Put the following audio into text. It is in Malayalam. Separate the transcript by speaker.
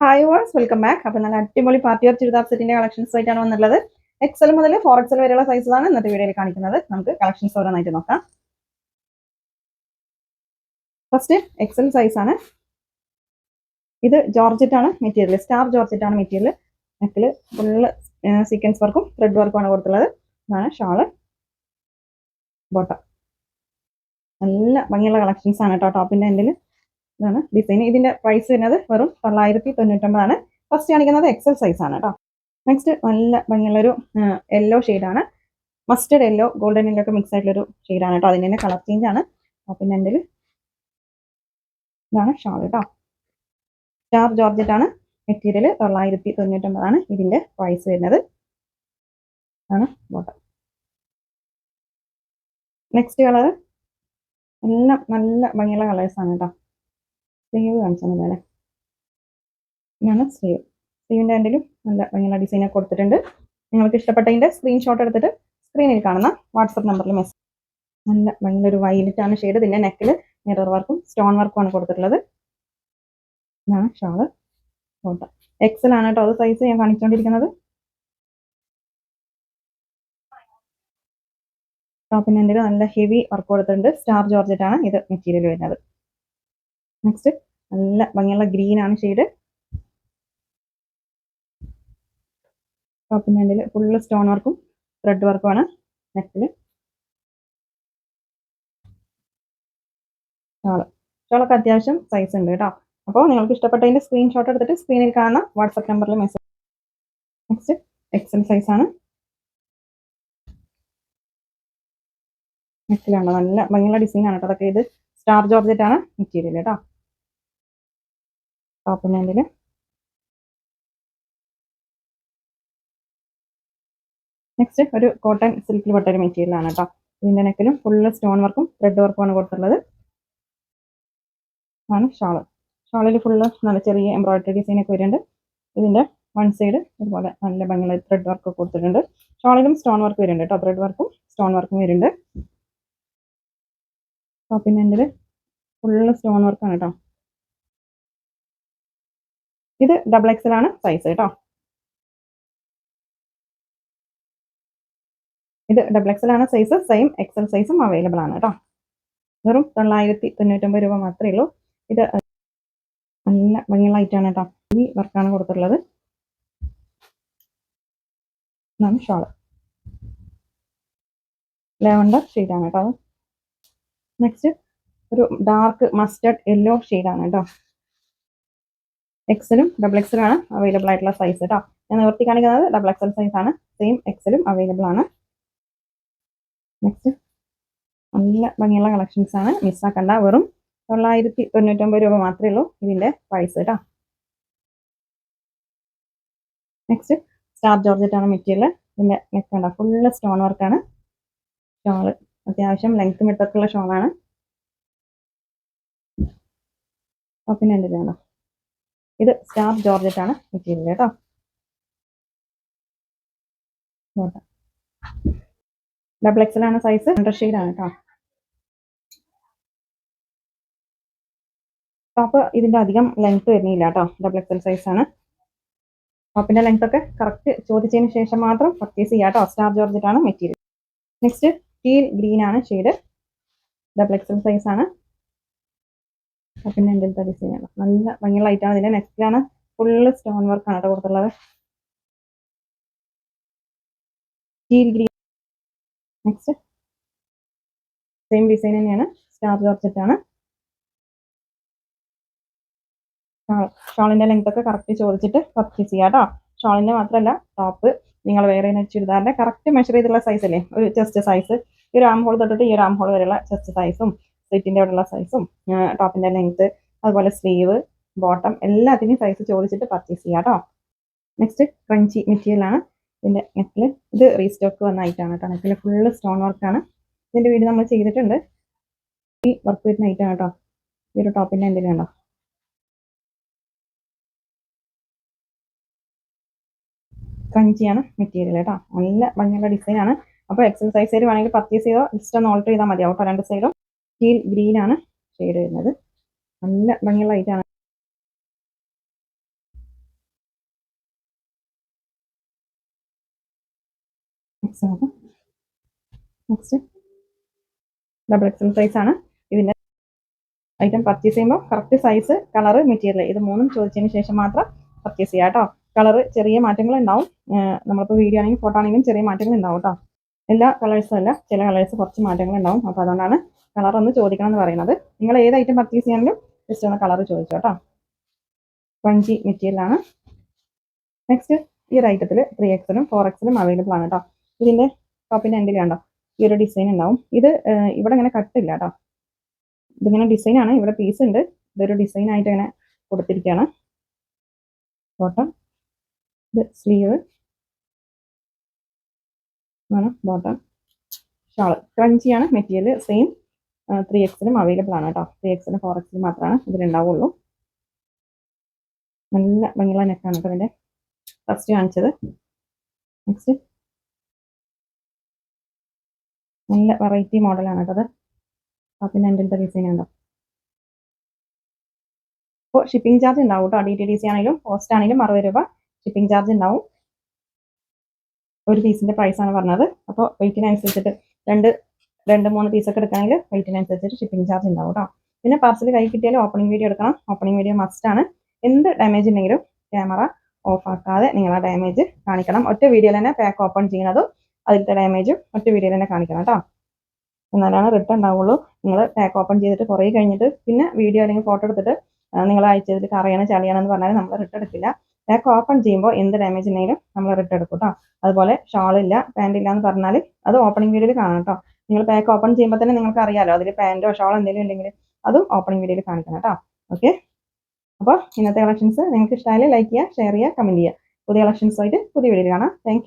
Speaker 1: ഹായ് വാൾസ് വെൽക്കം ബാക്ക് അപ്പോൾ നല്ല അടിപൊളി പാർട്ടി ഓഫ് ചുരിദാർ സെറ്റിന്റെ കളക്ഷൻസ് ആയിട്ടാണ് വന്നുള്ളത് എക്സൽ മുതൽ ഫോർ എക്സൽ വരെയുള്ള സൈസാണ് ഇന്നത്തെ വീഡിയോയിൽ കാണിക്കുന്നത്. നമുക്ക് കളക്ഷൻസ് ഓരോന്നായിട്ട് നോക്കാം. ഫസ്റ്റ് എക്സൽ സൈസാണ് ഇത് ജോർജറ്റ് ആണ് മെറ്റീരിയൽ സ്റ്റാർ ജോർജറ്റ് ആണ് മെറ്റീരിയൽ നെക്കിൽ ഫുള്ള് സീക്വൻസ് വർക്കും ത്രെഡ് വർക്കും ആണ് കൊടുത്തുള്ളത് ഇതാണ് ഷാൾ. ബോട്ടം നല്ല ഭംഗിയുള്ള കളക്ഷൻസ് ആണ് കേട്ടോ ടോപ്പിന്റെ എൻഡിൽ ഇതാണ് ഡിസൈൻ ഇതിന്റെ പ്രൈസ് വരുന്നത് വെറും തൊള്ളായിരത്തി തൊണ്ണൂറ്റൊമ്പതാണ് ഫസ്റ്റ് കാണിക്കുന്നത് എക്സൽ സൈസ് ആണ് കേട്ടോ നെക്സ്റ്റ് നല്ല ഭംഗിയുള്ളൊരു യെല്ലോ ആണ്. മസ്റ്റർഡ് യെല്ലോ ഗോൾഡൻ യെല്ലോ ഒക്കെ മിക്സ് ആയിട്ടുള്ളൊരു ഷെയ്ഡാണ് കേട്ടോ അതിന്റെ തന്നെ കളർ ചേഞ്ച് ആണ്. പിന്നെ എന്റെ ഇതാണ് ഷാൾ കേട്ടോ സ്റ്റാർ ജോർജറ്റ് ആണ്. മെറ്റീരിയൽ തൊള്ളായിരത്തി തൊണ്ണൂറ്റൊമ്പതാണ് ഇതിന്റെ പ്രൈസ് വരുന്നത്. ആണ് ബോട്ടം നെക്സ്റ്റ് കളർ എല്ലാം നല്ല ഭംഗിയുള്ള കളേഴ്സ് ആണ് കേട്ടോ സ്ലീവ് കാണിച്ചാൽ ഇതാണ് സ്ലീവ് സ്ലീവിന്റെ എൻഡിലും നല്ല ഭംഗിയുള്ള ഡിസൈനൊക്കെ കൊടുത്തിട്ടുണ്ട്. നിങ്ങൾക്ക് ഇഷ്ടപ്പെട്ടതിന്റെ സ്ക്രീൻഷോട്ട് എടുത്തിട്ട് സ്ക്രീനിൽ കാണുന്ന വാട്സപ്പ് നമ്പറിൽ മെസ്സേജ് നല്ല ഭയങ്കര ഒരു വൈലറ്റ് ആണ് ഷെയ്ഡ് പിന്നെ നെക്കിൽ മിറർ വർക്കും സ്റ്റോൺ വർക്കും ആണ് കൊടുത്തിട്ടുള്ളത്. ഇതാണ് ഷാൾ ഫോട്ടോ എക്സൽ ആണ് കേട്ടോ അത് സൈസ് ഞാൻ കാണിച്ചുകൊണ്ടിരിക്കുന്നത് ടോപ്പിന്റെ നല്ല ഹെവി വർക്ക് കൊടുത്തിട്ടുണ്ട്. സ്റ്റാർ ജോർജറ്റ് ആണ് ഇത് മെറ്റീരിയൽ വരുന്നത്. നെക്സ്റ്റ് നല്ല ഭംഗിയുള്ള ഗ്രീൻ ആണ് ഷെയ്ഡ് ടോപ്പിന്റെ അതിൽ ഫുള്ള് സ്റ്റോൺ വർക്കും ത്രെഡ് വർക്കുമാണ് നെക്കിൽ ഷോൾ ഷോളൊക്കെ അത്യാവശ്യം സൈസ് ഉണ്ട് കേട്ടോ. അപ്പോൾ നിങ്ങൾക്ക് ഇഷ്ടപ്പെട്ടതിന്റെ സ്ക്രീൻഷോട്ട് എടുത്തിട്ട് സ്ക്രീനിൽ കാണുന്ന വാട്സപ്പ് നമ്പറിൽ മെസ്സേജ് നെക്സ്റ്റ് എക്സൽ സൈസ് ആണ്. നെക്കിലാണ് നല്ല ഭംഗിയുള്ള ഡിസൈൻ ആണ് കേട്ടോ. അതൊക്കെ ഇത് സ്റ്റാർ ജോർജറ്റ് ആണ് മെറ്റീരിയൽ കേട്ടോ. ടോപ്പിന്റെ നെക്സ്റ്റ് ഒരു കോട്ടൺ സിൽക്കിൽ പെട്ട ഒരു മെറ്റീരിയൽ ആണ് കേട്ടോ ഇതിന്റെ നെക്കിലും ഫുള്ള് സ്റ്റോൺ വർക്കും ത്രെഡ് വർക്കും ആണ് കൊടുത്തിട്ടുള്ളത്. ആണ് ഷാൾ ഷാളിൽ ഫുള്ള് നല്ല ചെറിയ എംബ്രോയിഡറി ഡിസൈൻ ഒക്കെ വരുന്നുണ്ട് ഇതിന്റെ വൺ സൈഡ് ഇതുപോലെ നല്ല ഭംഗിയുള്ള ത്രെഡ് വർക്ക് കൊടുത്തിട്ടുണ്ട്. ഷാളിലും സ്റ്റോൺ വർക്ക് വരുന്നുണ്ട് കേട്ടോ ത്രെഡ് വർക്കും സ്റ്റോൺ വർക്കും വരുന്നുണ്ട് ടോപ്പിന്റെ എന്റെ ഫുള്ള് സ്റ്റോൺ വർക്കാണ് കേട്ടോ ഇത് ഡബിൾ എക്സൽ ആണ് സൈസ് കേട്ടോ ഇത് ഡബിൾ എക്സൽ ആണ് സൈസ് സെയിം എക്സൽ സൈസും അവൈലബിൾ ആണ് കേട്ടോ വെറും തൊള്ളായിരത്തി തൊണ്ണൂറ്റൊമ്പത് രൂപ മാത്രമേ ഉള്ളൂ. ഇത് നല്ല ഭംഗിയുള്ള ഐറ്റാണ് കേട്ടോ ഈ വർക്കാണ് കൊടുത്തിട്ടുള്ളത്. ഇതാണ് ഷോൾ. ലെവൻഡർ ഷെയ്ഡാണ് കേട്ടോ അത്. നെക്സ്റ്റ് ഒരു ഡാർക്ക് മസ്റ്റർഡ് യെല്ലോ ഷെയ്ഡാണ് കേട്ടോ എക്സലും ഡബിൾ എക്സലും ആണ് അവൈലബിൾ ആയിട്ടുള്ള സൈസ് കേട്ടോ ഞാൻ നിവർത്തി കാണിക്കുന്നത് ഡബിൾ എക്സൽ സൈസ് ആണ്. സെയിം എക്സലും അവൈലബിൾ ആണ്. നെക്സ്റ്റ് നല്ല ഭംഗിയുള്ള കളക്ഷൻസ് ആണ്. മിസ്സാക്കണ്ട വെറും തൊള്ളായിരത്തി തൊണ്ണൂറ്റൊമ്പത് രൂപ മാത്രമേ ഉള്ളൂ ഇതിന്റെ പ്രൈസ് കേട്ടോ നെക്സ്റ്റ് സ്റ്റാർ ജോർജറ്റ് ആണ് മെറ്റീരിയൽ ഇതിന്റെ നെക്ക് ഉണ്ടോ ഫുള്ള് സ്റ്റോൺ വർക്കാണ് ഷോൾ അത്യാവശ്യം ലെങ്ത് വിട്ടൊക്കെയുള്ള ഷോളാണ് പിന്നെ എന്റെ ഇത് സ്റ്റാർ ജോർജറ്റ് ആണ് മെറ്റീരിയൽ കേട്ടോ. ഡബിൾ എക്സൽ ആണ് സൈസ് ഹൺഡ്രഡ് ഷെയ്ഡ് ആണ് കേട്ടോ. ടോപ്പ് ഇതിന്റെ അധികം ലെങ്ത് വരുന്നില്ല കേട്ടോ. ഡബിൾ എക്സൽ സൈസ് ആണ്. ടോപ്പിന്റെ ലെങ്ത് ഒക്കെ കറക്റ്റ് ചോദിച്ചതിന് ശേഷം മാത്രം പർച്ചേസ് ചെയ്യാം കേട്ടോ. സ്റ്റാർ ജോർജറ്റ് ആണ് മെറ്റീരിയൽ. നെക്സ്റ്റ് ടീൽ ഗ്രീൻ ആണ് ഷെയ്ഡ് ഡബിൾ എക്സൽ സൈസ് ആണ്. പിന്നെ എന്റെ ഡിസൈൻ ആണ്. നല്ല ഭംഗിയുള്ള ഐറ്റാണ് ഇതിന്റെ നെക്സ്റ്റിലാണ് ഫുള്ള് സ്റ്റോൺ വർക്കാണ് കേട്ടോ കൊടുത്തുള്ളത് നെക്സ്റ്റ് സെയിം ഡിസൈൻ തന്നെയാണ്. സ്റ്റാർ ആണ്. ഷോളിന്റെ ലെങ്ത് ഒക്കെ കറക്റ്റ് ചോദിച്ചിട്ട് പർച്ചേസ് ചെയ്യാം കേട്ടോ. ഷോളിന്റെ മാത്രമല്ല ടോപ്പ് നിങ്ങൾ വേറെ ചുരിദാറിന്റെ കറക്റ്റ് മെഷർ ചെയ്തുള്ള സൈസ് അല്ലേ? ഒരു ചെസ്റ്റ് സൈസ് ഈ ഒരു ആം ഹോൾ തൊട്ടിട്ട് ഈ ഒരു ആം ഹോൾ വരെയുള്ള ചെസ്റ്റ് സൈസും സെറ്റിന്റെ അവിടെയുള്ള സൈസും ടോപ്പിന്റെ ലെങ്ത്ത് അതുപോലെ സ്ലീവ് ബോട്ടം എല്ലാത്തിനും സൈസ് ചോദിച്ചിട്ട് പർച്ചേസ് ചെയ്യാം കേട്ടോ നെക്സ്റ്റ് ക്രഞ്ചി മെറ്റീരിയൽ ആണ്. ഇതിന്റെ നെക്കിൽ ഇത് റീസ്റ്റോക്ക് വന്ന ഐറ്റാണ് കേട്ടോ നെക്കിൽ ഫുള്ള് സ്റ്റോൺ വർക്കാണ് ഇതിന്റെ വീട് നമ്മൾ ചെയ്തിട്ടുണ്ട്. ഈ വർക്ക് വരുന്ന ഐറ്റാണ് കേട്ടോ ഈ ഒരു ടോപ്പിന്റെ എന്തെങ്കിലും ഉണ്ടോ? ക്രഞ്ചിയാണ് മെറ്റീരിയൽ കേട്ടോ നല്ല ഭംഗിയുള്ള ഡിസൈനാണ് അപ്പോൾ എക്സൽ സൈസ് വേണമെങ്കിൽ പർച്ചേസ് ചെയ്തോ ജസ്റ്റ് ഒന്ന് ചെയ്താൽ മതിയാവും കേട്ടോ രണ്ട് സൈഡും സ്റ്റീൽ ആണ് ഷെയ്ഡ് വരുന്നത്. നല്ല ഭംഗിയുള്ള ലൈറ്റാണ് ആണ്. നെക്സ്റ്റ് ഡബിൾ എക്സൽ സൈസ് ആണ്. ഇതിന്റെ ഐറ്റം പർച്ചേസ് ചെയ്യുമ്പോൾ കറക്റ്റ് സൈസ് കളറ് മെറ്റീരിയൽ ഇത് മൂന്നും ചോദിച്ചതിന് ശേഷം മാത്രം പർച്ചേസ് ചെയ്യാം കേട്ടോ കളറ് ചെറിയ മാറ്റങ്ങൾ ഉണ്ടാവും. നമ്മളിപ്പോൾ വീഡിയോ ആണെങ്കിലും ഫോട്ടോ ആണെങ്കിലും ചെറിയ മാറ്റങ്ങൾ ഉണ്ടാവും കേട്ടോ എല്ലാ കളേഴ്സും അല്ല ചില കളേഴ്സ് കുറച്ച് മാറ്റങ്ങൾ ഉണ്ടാവും. അപ്പോൾ അതുകൊണ്ടാണ് കളർ ഒന്ന് ചോദിക്കണം എന്ന് പറയുന്നത്. നിങ്ങൾ ഏത് ഐറ്റം പർച്ചേസ് ചെയ്യാനും ജസ്റ്റ് ഒന്ന് കളർ ചോദിച്ചു കേട്ടോ വഞ്ചി മെറ്റീരിയലാണ് നെക്സ്റ്റ് ഈ ഒരു ഐറ്റത്തിൽ ത്രീ എക്സിലും ഫോർ എക്സിലും അവൈലബിൾ ആണ് കേട്ടോ ഇതിന്റെ ടോപ്പിന്റെ എൻഡിൽ കണ്ടോ? ഈ ഒരു ഡിസൈൻ ഉണ്ടാവും. ഇത് ഇവിടെ ഇങ്ങനെ കട്ടില്ല കേട്ടോ ഇതിങ്ങനെ ഡിസൈൻ ആണ്. ഇവിടെ പീസ് ഉണ്ട്. ഇതൊരു ഡിസൈൻ ആയിട്ട് ഇങ്ങനെ കൊടുത്തിരിക്കുകയാണ് ബോട്ടം ഇത് സ്ലീവ് ബോട്ടം ഷാൾ ക്രഞ്ചിയാണ് മെറ്റീരിയൽ സെയിം ത്രീ എക്സിലും അവൈലബിൾ ആണ് കേട്ടോ. ത്രീ എക്സിലും ഫോർ എക്സിലും മാത്രമാണ് ഇതിലുണ്ടാവുള്ളൂ. നല്ല ഭംഗിയുള്ള നെക്കാണ് കേട്ടോ ഇതിന്റെ. ഫസ്റ്റ് കാണിച്ചത്. നെക്സ്റ്റ് നല്ല വെറൈറ്റി മോഡലാണ് കേട്ടോ അത്. പിന്നെ എന്റെ ഡിസൈൻ ഉണ്ടോ അപ്പോൾ ഷിപ്പിംഗ് ചാർജ് ഉണ്ടാവും കേട്ടോ. ഡി ടി ഡി സി ആണെങ്കിലും പോസ്റ്റ് ആണെങ്കിലും അറുപത് രൂപ ഷിപ്പിംഗ് ചാർജ് ഉണ്ടാവും. ഒരു പീസിന്റെ പ്രൈസാണ് പറഞ്ഞത്. അപ്പോൾ വെയിറ്റിനനുസരിച്ചിട്ട് രണ്ട് രണ്ട് മൂന്ന് പീസൊക്കെ എടുക്കുകയാണെങ്കിൽ വെയിറ്റിനനുസരിച്ചിട്ട് ഷിപ്പിംഗ് ചാർജ് ഉണ്ടാവും കേട്ടോ പിന്നെ പാർസൽ കൈ കിട്ടിയാലും ഓപ്പണിംഗ് വീഡിയോ എടുക്കണം. ഓപ്പണിംഗ് വീഡിയോ മസ്റ്റ് ആണ്. എന്ത് ഡാമേജ് ഉണ്ടെങ്കിലും ക്യാമറ ഓഫ് ആക്കാതെ നിങ്ങൾ ആ ഡാമേജ് കാണിക്കണം. ഒറ്റ വീഡിയോയിൽ തന്നെ പാക്ക് ഓപ്പൺ ചെയ്യുന്നതും അതിലത്തെ ഡാമേജും ഒറ്റ വീഡിയോയിൽ തന്നെ കാണിക്കണം കേട്ടോ എന്നാലാണ് റിട്ടേൺ ഉണ്ടാവുള്ളൂ. നിങ്ങൾ പാക്ക് ഓപ്പൺ ചെയ്തിട്ട് കുറേ കഴിഞ്ഞിട്ട് പിന്നെ വീഡിയോ അല്ലെങ്കിൽ ഫോട്ടോ എടുത്തിട്ട് നിങ്ങൾ അയച്ചതിൽ കറിയാണ് എന്ന് പറഞ്ഞാൽ നമ്മൾ റിട്ടേൺ എടുക്കില്ല. പാക്ക് ഓപ്പൺ ചെയ്യുമ്പോൾ എന്ത് ഡാമേജ് ഉണ്ടെങ്കിലും നമ്മൾ റിട്ടേൺ എടുക്കും കേട്ടോ അതുപോലെ ഷാൾ ഇല്ല പാന്റ് ഇല്ല എന്ന് പറഞ്ഞാൽ അത് ഓപ്പണിംഗ് വീഡിയോയിൽ കാണാം കേട്ടോ നിങ്ങൾ പാക്ക് ഓപ്പൺ ചെയ്യുമ്പോൾ തന്നെ നിങ്ങൾക്ക് അറിയാലോ അതിൽ പാന്റോ ഷാളോ എന്തെങ്കിലും ഉണ്ടെങ്കിൽ അതും ഓപ്പണിംഗ് വീഡിയോയിൽ കാണിക്കണം കേട്ടോ. ഓക്കെ അപ്പോൾ ഇന്നത്തെ കളക്ഷൻസ് നിങ്ങൾക്ക് ഇഷ്ടമായാലും ലൈക്ക് ചെയ്യുക ഷെയർ ചെയ്യുക കമന്റ് ചെയ്യുക. പുതിയ കളക്ഷൻസുമായിട്ട് പുതിയ വീഡിയോയിൽ കാണാം. താങ്ക്